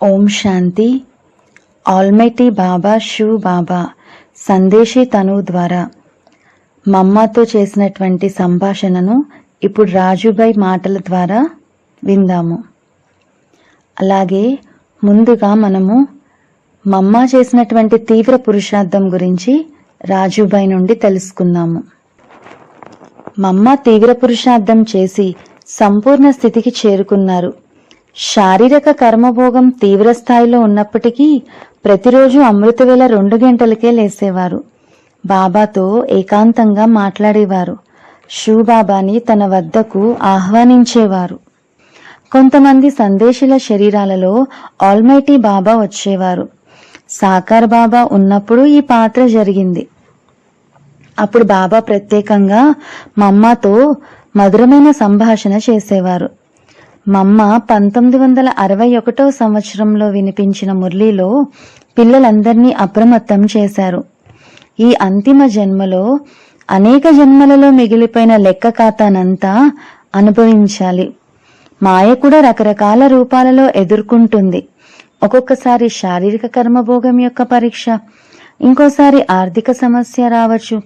ఓం శాంతి. Almighty బాబా shoe బాబా సందేశీ తను ద్వారా. మమ్మతో చేసినటువంటి సంభాషణను ఇప్పుడు రాజుభాయ్ మాటల ద్వారా విందాము. అలాగే ముందుగా మనము మమ్మ చేసినటువంటి తీవ్ర పురుషార్థం గురించి రాజుభాయ్ నుండి తెలుసుకుందాము. మమ్మ తీవ్ర పురుషార్థం చేసి సంపూర్ణ స్థితికి చేరుకున్నారు. శారీరక కర్మభోగం తీవ్రస్థాయిలో ఉన్నప్పటికీ ప్రతిరోజు అమృతవేళ రెండు గంటలకే లేసేవారు. బాబాతో ఏకాంతంగా మాట్లాడేవారు. షూబాబాని తన వద్దకు ఆహ్వానించేవారు. కొంతమంది సందేశుల శరీరాలలో ఆల్మైటీ బాబా వచ్చేవారు. సాకార్ బాబా ఉన్నప్పుడు ఈ పాత్ర జరిగింది. అప్పుడు బాబా ప్రత్యేకంగా మమ్మతో మధురమైన సంభాషణ చేసేవారు. మమ్మ పంతొమ్మిది వందల అరవై ఒకటో సంవత్సరంలో వినిపించిన మురళిలో పిల్లలందరినీ అప్రమత్తం చేశారు. ఈ అంతిమ జన్మలో అనేక జన్మలలో మిగిలిపోయిన లెక్క ఖాతానంతా అనుభవించాలి. మాయ కూడా రకరకాల రూపాలలో ఎదుర్కొంటుంది. ఒక్కొక్కసారి శారీరక కర్మభోగం యొక్క పరీక్ష ఇంకోసారి ఆర్థిక సమస్య రావచ్చు.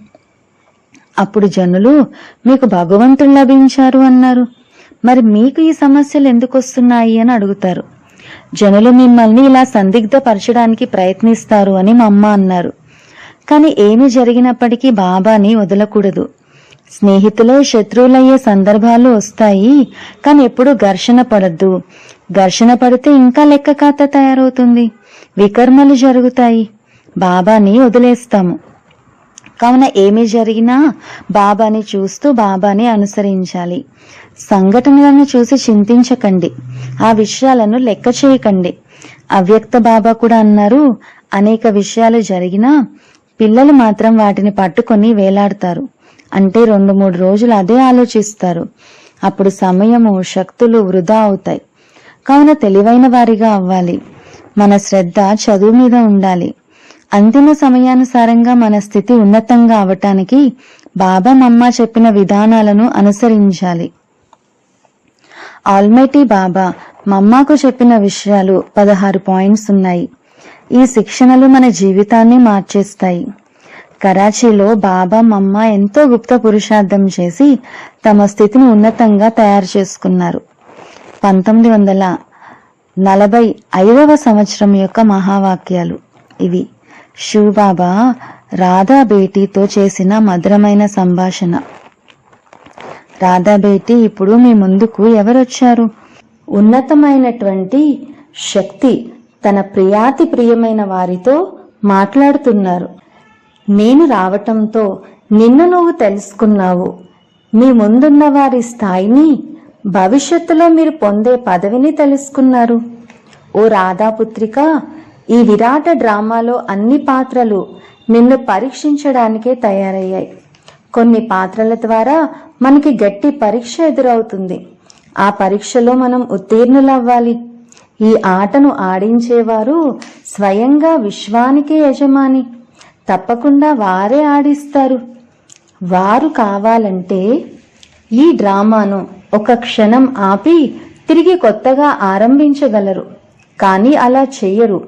అప్పుడు జనులు మీకు భగవంతుడు లభించారు అన్నారు. మరి మీకు ఈ సమస్యలు ఎందుకు వస్తున్నాయి అని అడుగుతారు. జనులు మిమ్మల్ని ఇలా సందిగ్ధపరచడానికి ప్రయత్నిస్తారు అని మా అమ్మ అన్నారు. కానీ ఏమి జరిగినప్పటికీ బాబాని వదలకూడదు. స్నేహితులే శత్రువులయ్యే సందర్భాలు వస్తాయి కానీ ఎప్పుడు ఘర్షణ పడద్దు. ఘర్షణ పడితే ఇంకా లెక్క ఖాతా తయారవుతుంది. వికర్మలు జరుగుతాయి. బాబాని వదిలేస్తాము. కావున ఏమి జరిగినా బాబాని చూస్తూ బాబాని అనుసరించాలి. సంఘటనలను చూసి చింతించకండి. ఆ విషయాలను లెక్క చేయకండి. అవ్యక్త బాబా కూడా అన్నారు అనేక విషయాలు జరిగినా పిల్లలు మాత్రం వాటిని పట్టుకొని వేలాడతారు. అంటే రెండు మూడు రోజులు అదే ఆలోచిస్తారు. అప్పుడు సమయము శక్తులు వృధా అవుతాయి. కావున తెలివైన వారిగా అవ్వాలి. మన శ్రద్ధ చదువు మీద ఉండాలి. అంతిమ సమయానుసారంగా మన స్థితి ఉన్నతంగా అవటానికి బాబా మమ్మ చెప్పిన విధానాలను అనుసరించాలి. ఆల్మైటీ బాబా మమ్మాకు చెప్పిన విషయాలు పదహారు పాయింట్స్ ఉన్నాయి. ఈ శిక్షణలు మన జీవితాన్ని మార్చేస్తాయి. కరాచీలో బాబా మమ్మ ఎంతో గుప్త పురుషార్థం చేసి తమ స్థితిని ఉన్నతంగా తయారు చేసుకున్నారు. పంతొమ్మిది వందల నలభై ఐదవ సంవత్సరం యొక్క మహావాక్యాలు ఇవి. శివబాబా రాధా బేటీతో చేసిన మధురమైన సంభాషణ. రాధా బేటీ ఇప్పుడు మీ ముందుకు ఎవరొచ్చారు? ఉన్నతమైనటువంటి శక్తి తన ప్రియాతి ప్రియమైన వారితో మాట్లాడుతున్నారు. నేను రావటంతో నిన్ను నువ్వు తెలుసుకున్నావు. మీ ముందున్న వారి స్థాయిని భవిష్యత్తులో మీరు పొందే పదవిని తెలుసుకున్నారు. ఓ రాధాపుత్రిక ఈ విరాట డ్రామాలో అన్ని పాత్రలు నిన్ను పరీక్షించడానికే తయారయ్యాయి. కొన్ని పాత్రల ద్వారా మనకి గట్టి పరీక్ష ఎదురవుతుంది. ఆ పరీక్షలో మనం ఉత్తీర్ణులవ్వాలి. ఈ ఆటను ఆడించేవారు స్వయంగా విశ్వానికి యజమాని. తప్పకుండా వారే ఆడిస్తారు. వారు కావాలంటే ఈ డ్రామాను ఒక క్షణం ఆపి తిరిగి కొత్తగా ఆరంభించగలరు. కానీ అలా చెయ్యరు.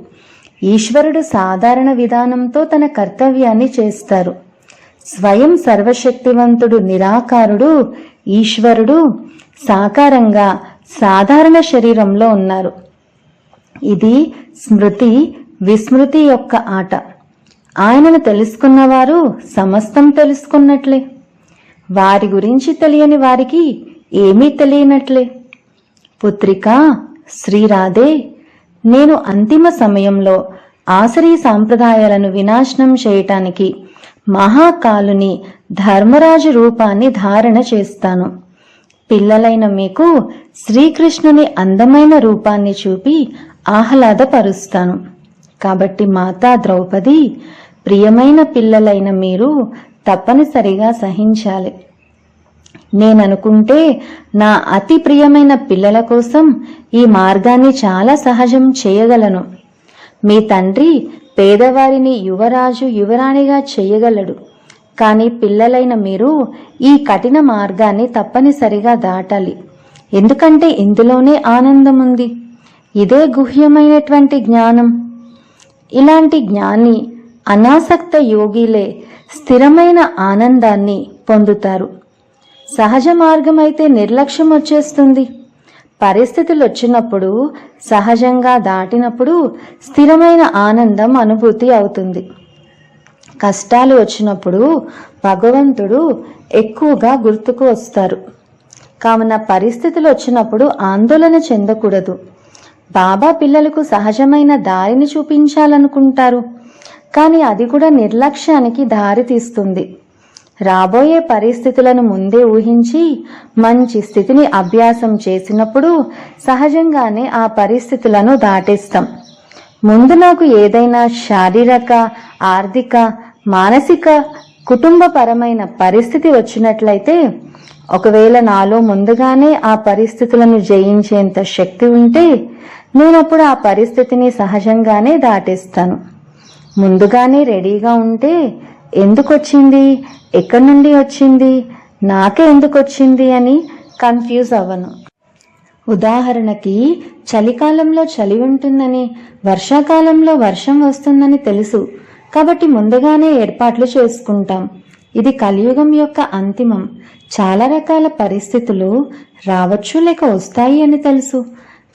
ఈశ్వరుడు సాధారణ విధానంతో తన కర్తవ్యాన్ని చేస్తారు. స్వయం సర్వశక్తివంతుడు నిరాకారుడు ఈశ్వరుడు సాకారంగా సాధారణ శరీరంలో ఉన్నారు. ఇది స్మృతి విస్మృతి యొక్క ఆట. ఆయనను తెలుసుకున్నవారు సమస్తం తెలుసుకున్నట్లే. వారి గురించి తెలియని వారికి ఏమీ తెలియనట్లే. పుత్రిక శ్రీరాధే నేను అంతిమ సమయంలో ఆసరీ సాంప్రదాయాలను వినాశనం చేయటానికి మహాకాలుని ధర్మరాజు రూపాన్ని ధారణ చేస్తాను. పిల్లలైన మీకు శ్రీకృష్ణుని అందమైన రూపాన్ని చూపి ఆహ్లాదపరుస్తాను. కాబట్టి మాతా ద్రౌపది ప్రియమైన పిల్లలైన మీరు తప్పనిసరిగా సహించాలి. నేననుకుంటే నా అతి ప్రియమైన పిల్లల కోసం ఈ మార్గాన్ని చాలా సహజం చేయగలను. మీ తండ్రి పేదవారిని యువరాజు యువరాణిగా చేయగలడు. కానీ పిల్లలైన మీరు ఈ కఠిన మార్గాన్ని తప్పనిసరిగా దాటాలి. ఎందుకంటే ఇందులోనే ఆనందం ఉంది ఇదే గుహ్యమైనటువంటి జ్ఞానం. ఇలాంటి జ్ఞాని అనాసక్త యోగిలే స్థిరమైన ఆనందాన్ని పొందుతారు. సహజ మార్గమైతే నిర్లక్ష్యం వచ్చేస్తుంది పరిస్థితులు వచ్చినప్పుడు సహజంగా దాటినప్పుడు స్థిరమైన ఆనందం అనుభూతి అవుతుంది. కష్టాలు వచ్చినప్పుడు భగవంతుడు ఎక్కువగా గుర్తుకు వస్తారు. కావున పరిస్థితులు వచ్చినప్పుడు ఆందోళన చెందకూడదు. బాబా పిల్లలకు సహజమైన దారిని చూపించాలనుకుంటారు. కానీ అది కూడా నిర్లక్ష్యానికి దారి తీస్తుంది రాబోయే పరిస్థితులను ముందే ఊహించి మంచి స్థితిని అభ్యాసం చేసినప్పుడు సహజంగానే ఆ పరిస్థితులను దాటేస్తాం. ముందు నాకు ఏదైనా శారీరక ఆర్థిక మానసిక కుటుంబపరమైన పరిస్థితి వచ్చినట్లయితే ఒకవేళ నాలో ముందుగానే ఆ పరిస్థితులను జయించేంత శక్తి ఉంటే నేనప్పుడు ఆ పరిస్థితిని సహజంగానే దాటేస్తాను. ముందుగానే రెడీగా ఉంటే ఎందుకు వచ్చింది ఎక్కడి నుండి వచ్చింది? నాకే ఎందుకు వచ్చింది అని కన్ఫ్యూజ్ అవ్వను. ఉదాహరణకి చలికాలంలో చలి ఉంటుందని వర్షాకాలంలో వర్షం వస్తుందని తెలుసు. కాబట్టి ముందుగానే ఏర్పాట్లు చేసుకుంటాం. ఇది కలియుగం యొక్క అంతిమం. చాలా రకాల పరిస్థితులు రావచ్చు లేక వస్తాయి అని తెలుసు.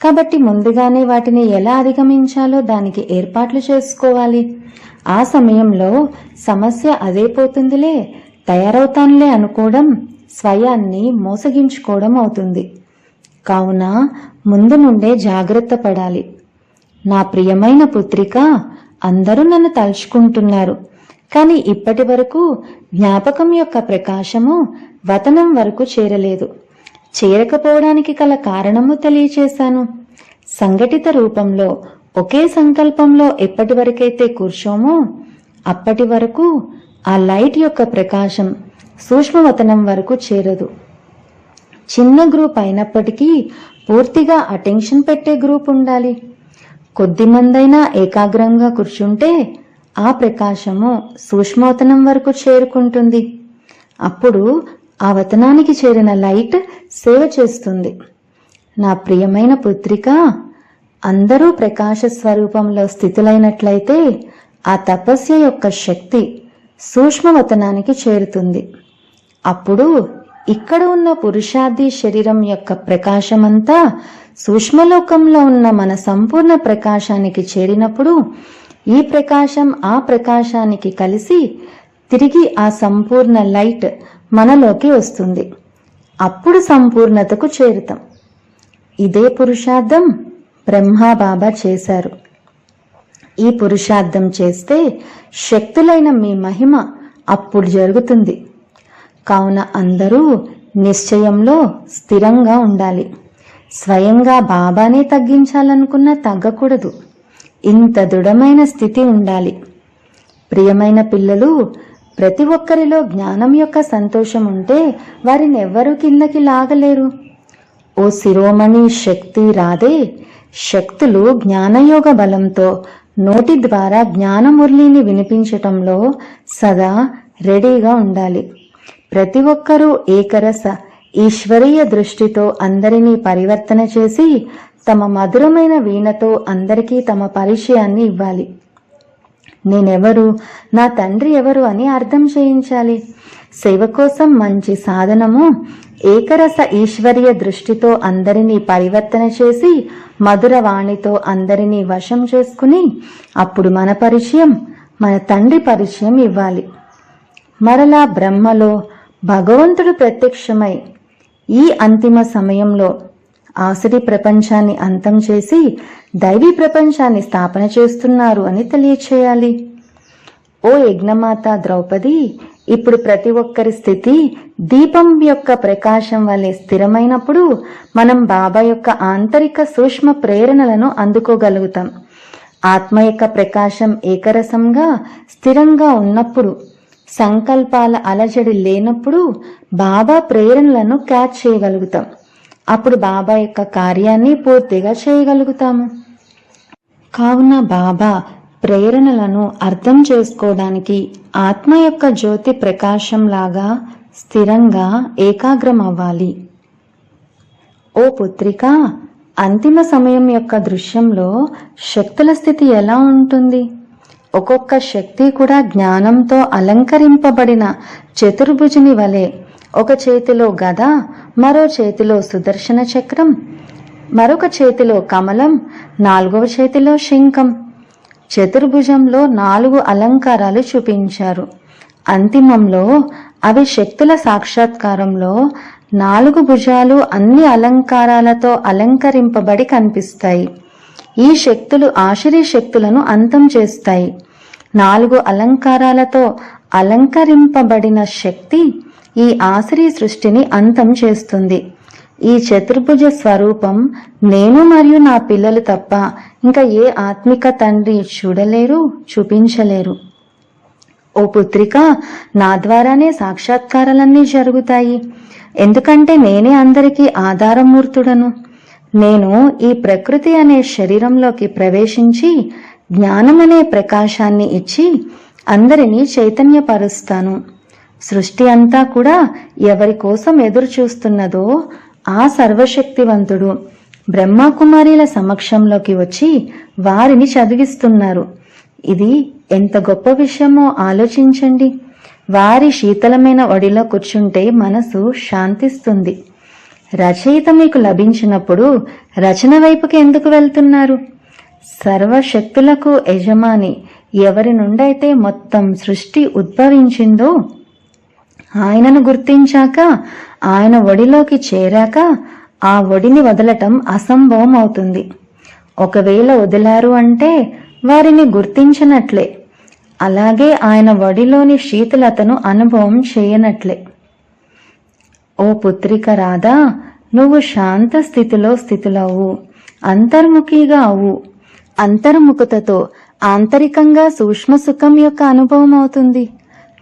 కాబట్టి ముందుగానే వాటిని ఎలా అధిగమించాలో దానికి ఏర్పాట్లు చేసుకోవాలి. ఆ సమయంలో సమస్య అదే పోతుందిలే. తయారవుతానులే అనుకోవడం స్వయాన్ని మోసగించుకోవడం అవుతుంది. కావున ముందు నుండే జాగ్రత్త పడాలి. నా ప్రియమైన పుత్రిక అందరూ నన్ను తలుచుకుంటున్నారు. కానీ ఇప్పటి వరకు జ్ఞాపకం యొక్క ప్రకాశము వతనం వరకు చేరలేదు. చేరకపోవడానికి గల కారణము తెలియచేశాను. సంఘటిత రూపంలో ఒకే సంకల్పంలో ఎప్పటి వరకైతే కూర్చోమో అప్పటి వరకు ఆ లైట్ యొక్క ప్రకాశం సూక్ష్మవతనం వరకు చేరదు. చిన్న గ్రూప్ అయినప్పటికీ పూర్తిగా అటెన్షన్ పెట్టే గ్రూప్ ఉండాలి. కొద్ది మందైనా ఏకాగ్రంగా కూర్చుంటే ఆ ప్రకాశము సూక్ష్మవతనం వరకు చేరుకుంటుంది. అప్పుడు ఆ వతనానికి చేరిన లైట్ సేవ చేస్తుంది. నా ప్రియమైన పుత్రిక అందరూ ప్రకాశ స్వరూపంలో స్థితులైనట్లయితే ఆ తపస్య యొక్క శక్తి సూక్ష్మవతనానికి చేరుతుంది. అప్పుడు ఇక్కడ ఉన్న పురుషాది శరీరం యొక్క ప్రకాశమంతా సూక్ష్మలోకంలో ఉన్న మన సంపూర్ణ ప్రకాశానికి చేరినప్పుడు ఈ ప్రకాశం ఆ ప్రకాశానికి కలిసి తిరిగి ఆ సంపూర్ణ లైట్ మనలోకి వస్తుంది. అప్పుడు సంపూర్ణతకు చేరుతాం. ఇదే పురుషార్థం బ్రహ్మా బాబా చేశారు. ఈ పురుషార్థం చేస్తే శక్తులైన మీ మహిమ అప్పుడు జరుగుతుంది. కావున అందరూ నిశ్చయంలో స్థిరంగా ఉండాలి. స్వయంగా బాబానే తగ్గించాలనుకున్నా తగ్గకూడదు. ఇంత దృఢమైన స్థితి ఉండాలి. ప్రియమైన పిల్లలు ప్రతి ఒక్కరిలో జ్ఞానం యొక్క సంతోషం ఉంటే వారిని ఎవ్వరూ కిందకి లాగలేరు. ఓ శిరోమణి శక్తి రాదే శక్తులు జ్ఞానయోగ బలంతో నోటి ద్వారా జ్ఞానమురళిని వినిపించటంలో సదా రెడీగా ఉండాలి. ప్రతి ఒక్కరూ ఏకరస ఈశ్వరీయ దృష్టితో అందరినీ పరివర్తన చేసి తమ మధురమైన వీణతో అందరికీ తమ పరిచయాన్ని ఇవ్వాలి. నేనెవరు నా తండ్రి ఎవరు అని అర్థం చేయించాలి. సేవ కోసం మంచి సాధనము ఏకరస ఈశ్వరీయ దృష్టితో అందరినీ పరివర్తన చేసి మధురవాణితో అందరినీ వశం చేసుకుని అప్పుడు మన పరిచయం మన తండ్రి పరిచయం ఇవ్వాలి. మరలా బ్రహ్మలో భగవంతుడు ప్రత్యక్షమై ఈ అంతిమ సమయంలో ఆసురి ప్రపంచాన్ని అంతం చేసి దైవీ ప్రపంచాన్ని స్థాపన చేస్తున్నారు అని తెలియచేయాలి. ఓ యజ్ఞమాత ద్రౌపది ఇప్పుడు ప్రతి ఒక్కరి స్థితి దీపం యొక్క ప్రకాశం వలె స్థిరమైనప్పుడు మనం బాబా యొక్క ఆంతరిక సూక్ష్మ ప్రేరణలను అందుకోగలుగుతాం. ఆత్మ యొక్క ప్రకాశం ఏకరసంగా స్థిరంగా ఉన్నప్పుడు సంకల్పాల అలజడి లేనప్పుడు బాబా ప్రేరణలను క్యాచ్ చేయగలుగుతాం. అప్పుడు బాబా యొక్క కార్యాన్ని పూర్తిగా చేయగలుగుతాము. కావున బాబా ప్రేరణలను అర్థం చేసుకోవడానికి ఆత్మ యొక్క జ్యోతి ప్రకాశం లాగా స్థిరంగా ఏకాగ్రం అవ్వాలి ఓ పుత్రిక అంతిమ సమయం యొక్క దృశ్యంలో శక్తుల స్థితి ఎలా ఉంటుంది? ఒక్కొక్క శక్తి కూడా జ్ఞానంతో అలంకరింపబడిన చతుర్భుజుని వలె ఒక చేతిలో గద మరో చేతిలో సుదర్శన చక్రం మరొక చేతిలో కమలం నాలుగవ చేతిలో శంఖం. చతుర్భుజంలో నాలుగు అలంకారాలు చూపించారు. అంతిమంలో అవి శక్తుల సాక్షాత్కారంలో నాలుగు భుజాలు అన్ని అలంకారాలతో అలంకరింపబడి కనిపిస్తాయి. ఈ శక్తులు ఆశరీ శక్తులను అంతం చేస్తాయి. నాలుగు అలంకారాలతో అలంకరింపబడిన శక్తి ఈ ఆశ్రీ సృష్టిని అంతం చేస్తుంది. ఈ చతుర్భుజ స్వరూపం నేను మరియు నా పిల్లలు తప్ప ఇంకా ఏ ఆత్మిక తండ్రి చూడలేరు చూపించలేరు. ఓ పుత్రిక నా ద్వారానే సాక్షాత్కారాలన్నీ జరుగుతాయి. ఎందుకంటే నేనే అందరికీ ఆధారమూర్తుడను. నేను ఈ ప్రకృతి అనే శరీరంలోకి ప్రవేశించి జ్ఞానం అనే ప్రకాశాన్ని ఇచ్చి అందరినీ చైతన్యపరుస్తాను. సృష్టి అంతా కూడా ఎవరి కోసం ఎదురు చూస్తున్నదో ఆ సర్వశక్తివంతుడు. బ్రహ్మకుమారీల సమక్షంలోకి వచ్చి వారిని చదివిస్తున్నారు. ఇది ఎంత గొప్ప విషయమో ఆలోచించండి. వారి శీతలమైన ఒడిలో కూర్చుంటే మనసు శాంతిస్తుంది. రచయిత మీకు లభించినప్పుడు రచన వైపుకి ఎందుకు వెళ్తున్నారు? సర్వశక్తులకు యజమాని ఎవరి నుండైతే మొత్తం సృష్టి ఉద్భవించిందో ఆయనను గుర్తించాక ఆయన ఒడిలోకి చేరాక ఆ ఒడిని వదలటం అసంభవం అవుతుంది ఒకవేళ వదిలారు అంటే వారిని గుర్తించినట్లే. అలాగే ఆయన ఒడిలోని శీతలతను అనుభవం చేయనట్లే. ఓ పుత్రిక రాధా నువ్వు శాంత స్థితిలో స్థితులవు అంతర్ముఖిగా అవు. అంతర్ముఖతతో ఆంతరికంగా సూక్ష్మ సుఖం యొక్క అనుభవం అవుతుంది.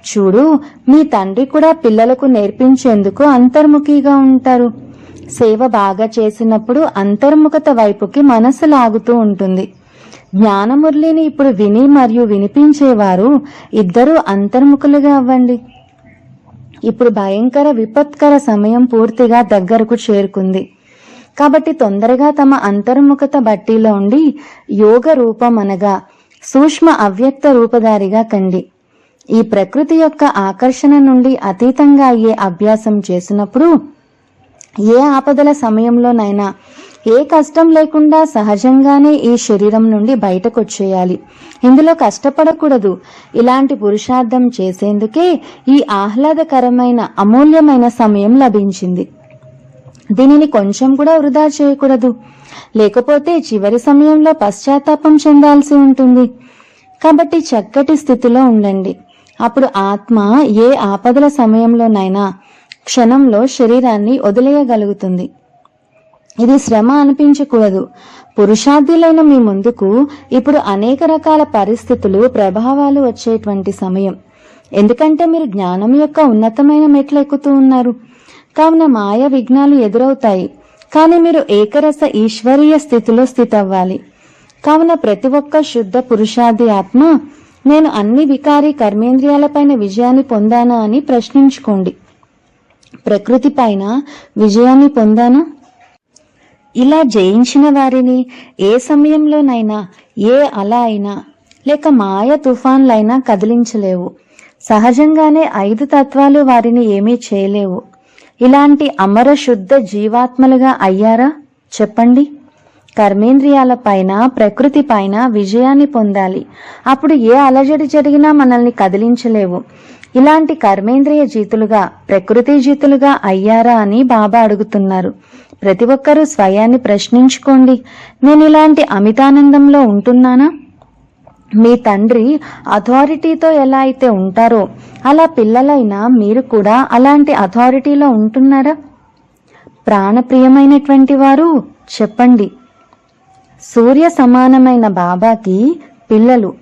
చూడు మీ తండ్రి కూడా పిల్లలకు నేర్పించేందుకు అంతర్ముఖిగా ఉంటారు. సేవ బాగా చేసినప్పుడు అంతర్ముఖత వైపుకి మనసు లాగుతూ ఉంటుంది. జ్ఞానమురళిని ఇప్పుడు విని మరియు వినిపించేవారు ఇద్దరూ అంతర్ముఖులుగా అవ్వండి. ఇప్పుడు భయంకర విపత్కర సమయం పూర్తిగా దగ్గరకు చేరుకుంది. కాబట్టి తొందరగా తమ అంతర్ముఖత బట్టీలో ఉండి యోగ రూపం అనగా సూక్ష్మ అవ్యక్త రూపధారిగా కండి. ఈ ప్రకృతి యొక్క ఆకర్షణ నుండి అతీతంగా అయ్యే అభ్యాసం చేసినప్పుడు ఏ ఆపదల సమయంలోనైనా ఏ కష్టం లేకుండా సహజంగానే ఈ శరీరం నుండి బయటకొచ్చేయాలి. ఇందులో కష్టపడకూడదు. ఇలాంటి పురుషార్థం చేసేందుకే ఈ ఆహ్లాదకరమైన అమూల్యమైన సమయం లభించింది. దీనిని కొంచెం కూడా వృధా చేయకూడదు. లేకపోతే చివరి సమయంలో పశ్చాత్తాపం చెందాల్సి ఉంటుంది. కాబట్టి చక్కటి స్థితిలో ఉండండి. అప్పుడు ఆత్మ ఏ ఆపదల సమయంలోనైనా క్షణంలో శరీరాన్ని వదిలేయగలుగుతుంది. ఇది శ్రమ అనిపించకూడదు. పురుషార్థులైన మీ ముందుకు ఇప్పుడు అనేక రకాల పరిస్థితులు ప్రభావాలు వచ్చేటువంటి సమయం. ఎందుకంటే మీరు జ్ఞానం యొక్క ఉన్నతమైన మెట్లు ఎక్కుతూ ఉన్నారు. కావున మాయ విఘ్నాలు ఎదురవుతాయి. కానీ మీరు ఏకరస ఈశ్వరీయ స్థితిలో స్థితవ్వాలి. కావున ప్రతి ఒక్క శుద్ధ పురుషార్థి ఆత్మ నేను అన్ని వికారి కర్మేంద్రియాలపైన విజయాన్ని పొందానా అని ప్రశ్నించుకోండి. ప్రకృతి పైన విజయాన్ని పొందాను. ఇలా జయించిన వారిని ఏ సమయంలోనైనా ఏ అల అయినా లేక మాయ తుఫాన్లైనా కదిలించలేవు. సహజంగానే ఐదు తత్వాలు వారిని ఏమీ చేయలేవు. ఇలాంటి అమర శుద్ధ జీవాత్మలుగా అయ్యారా? చెప్పండి. కర్మేంద్రియాల పైన ప్రకృతి పైన విజయాన్ని పొందాలి. అప్పుడు ఏ అలజడి జరిగినా మనల్ని కదిలించలేవు. ఇలాంటి కర్మేంద్రియ జీతులుగా ప్రకృతి జీతులుగా అయ్యారా అని బాబా అడుగుతున్నారు. ప్రతి ఒక్కరూ స్వయాన్ని ప్రశ్నించుకోండి. నేను ఇలాంటి అమితానందంలో ఉంటున్నానా? మీ తండ్రి అథారిటీతో ఎలా అయితే ఉంటారో అలా పిల్లలైనా మీరు కూడా అలాంటి అథారిటీలో ఉంటున్నారా? ప్రాణప్రియమైనటువంటి వారు చెప్పండి. సూర్య సమానమైన బాబాకి పిల్లలు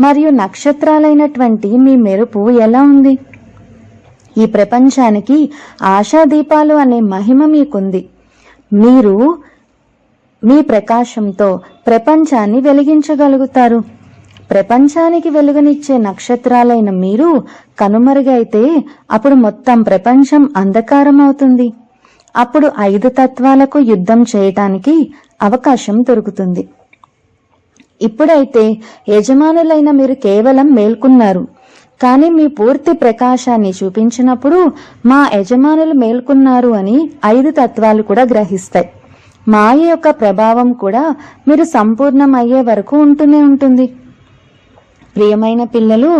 మరియు నక్షత్రాలైనటువంటి మీ మెరుపు ఎలా ఉంది? ఈ ప్రపంచానికి ఆశాదీపాలు అనే మహిమ మీకుంది. మీరు మీ ప్రకాశంతో ప్రపంచాన్ని వెలిగించగలుగుతారు. ప్రపంచానికి వెలుగునిచ్చే నక్షత్రాలైన మీరు కనుమరుగైతే అప్పుడు మొత్తం ప్రపంచం అంధకారం అవుతుంది అప్పుడు ఐదు తత్వాలకు యుద్ధం చేయటానికి అవకాశం దొరుకుతుంది. ఇప్పుడైతే యజమానులైన మీరు కేవలం మేల్కొన్నారు. కానీ మీ పూర్తి ప్రకాశాన్ని చూపించినప్పుడు మా యజమానులు మేల్కొన్నారు అని ఐదు తత్వాలు కూడా గ్రహిస్తాయి. మాయ యొక్క ప్రభావం కూడా మీరు సంపూర్ణం అయ్యే వరకు ఉంటూనే ఉంటుంది. ప్రియమైన పిల్లలు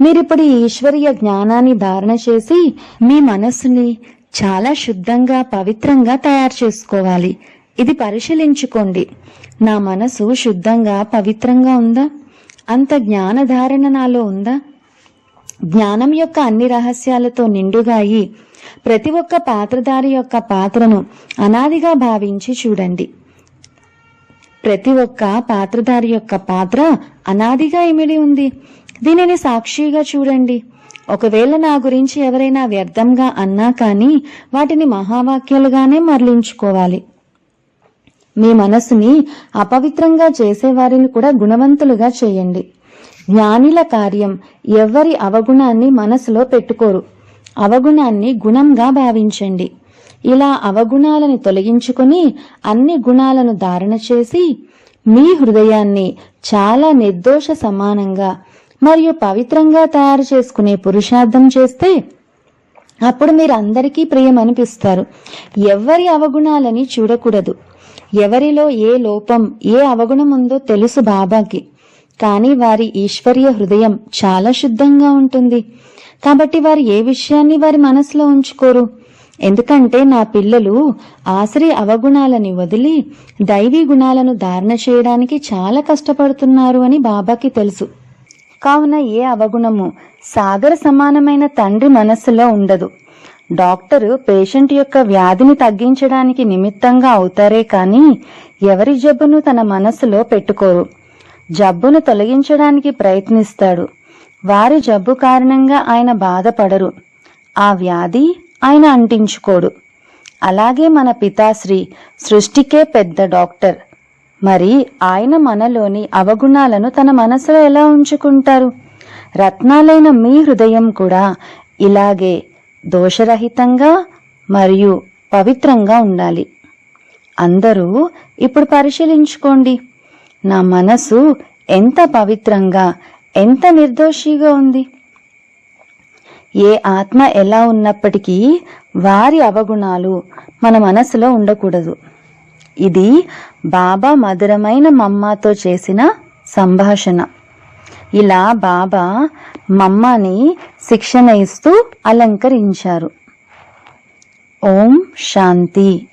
మీరిప్పుడు ఈశ్వరీయ జ్ఞానాన్ని ధారణ చేసి మీ మనస్సుని చాలా శుద్ధంగా పవిత్రంగా తయారు చేసుకోవాలి. ఇది పరిశీలించుకోండి. నా మనసు శుద్ధంగా పవిత్రంగా ఉందా? అంత జ్ఞానధారణ నాలో ఉందా? జ్ఞానం యొక్క అన్ని రహస్యాలతో నిండుగా అయి ప్రతి ఒక్క పాత్రధారి యొక్క పాత్రను అనాదిగా భావించి చూడండి. ప్రతి ఒక్క పాత్రధారి యొక్క పాత్ర అనాదిగా ఇమిడి ఉంది. దీనిని సాక్షిగా చూడండి. ఒకవేళ నా గురించి ఎవరైనా వ్యర్థంగా అన్నా కానీ వాటిని మహావాక్యాలుగానే మరలించుకోవాలి. మీ మనసుని అపవిత్రంగా చేసేవారిని కూడా గుణవంతులుగా చేయండి. జ్ఞానిల కార్యం ఎవ్వరి అవగుణాన్ని మనసులో పెట్టుకోరు. అవగుణాన్ని గుణంగా భావించండి. ఇలా అవగుణాలను తొలగించుకొని అన్ని గుణాలను ధారణ చేసి మీ హృదయాన్ని చాలా నిర్దోష సమానంగా మరియు పవిత్రంగా తయారు చేసుకునే పురుషార్థం చేస్తే అప్పుడు మీరు అందరికీ ప్రియం అనిపిస్తారు. ఎవరి అవగుణాలని చూడకూడదు. ఎవరిలో ఏ లోపం ఏ అవగుణం ఉందో తెలుసు బాబాకి. కానీ వారి ఈశ్వర్య హృదయం చాలా శుద్ధంగా ఉంటుంది. కాబట్టి వారు ఏ విషయాన్ని వారి మనసులో ఉంచుకోరు. ఎందుకంటే నా పిల్లలు ఆశ్రయ అవగుణాలని వదిలి దైవీ గుణాలను ధారణ చేయడానికి చాలా కష్టపడుతున్నారు అని బాబాకి తెలుసు. కావున ఏ అవగుణము సాగర సమానమైన తండ్రి మనస్సులో ఉండదు. డాక్టరు పేషెంట్ యొక్క వ్యాధిని తగ్గించడానికి నిమిత్తంగా అవుతారే కానీ ఎవరి జబ్బును తన మనస్సులో పెట్టుకోరు. జబ్బును తొలగించడానికి ప్రయత్నిస్తాడు. వారి జబ్బు కారణంగా ఆయన బాధపడరు. ఆ వ్యాధి ఆయన అంటించుకోడు. అలాగే మన పితాశ్రీ సృష్టికే పెద్ద డాక్టర్. మరి ఆయన మనలోని అవగుణాలను తన మనసులో ఎలా ఉంచుకుంటారు? రత్నాలైన మీ హృదయం కూడా ఇలాగే దోషరహితంగా మరియు పవిత్రంగా ఉండాలి. అందరూ ఇప్పుడు పరిశీలించుకోండి. నా మనసు ఎంత పవిత్రంగా ఎంత నిర్దోషిగా ఉంది. ఏ ఆత్మ ఎలా ఉన్నప్పటికీ వారి అవగుణాలు మన మనసులో ఉండకూడదు. ఇది బాబా మధురమైన మమ్మాతో చేసిన సంభాషణ. ఇలా బాబా మమ్మని శిక్షణ ఇస్తూ అలంకరించారు. ఓం శాంతి.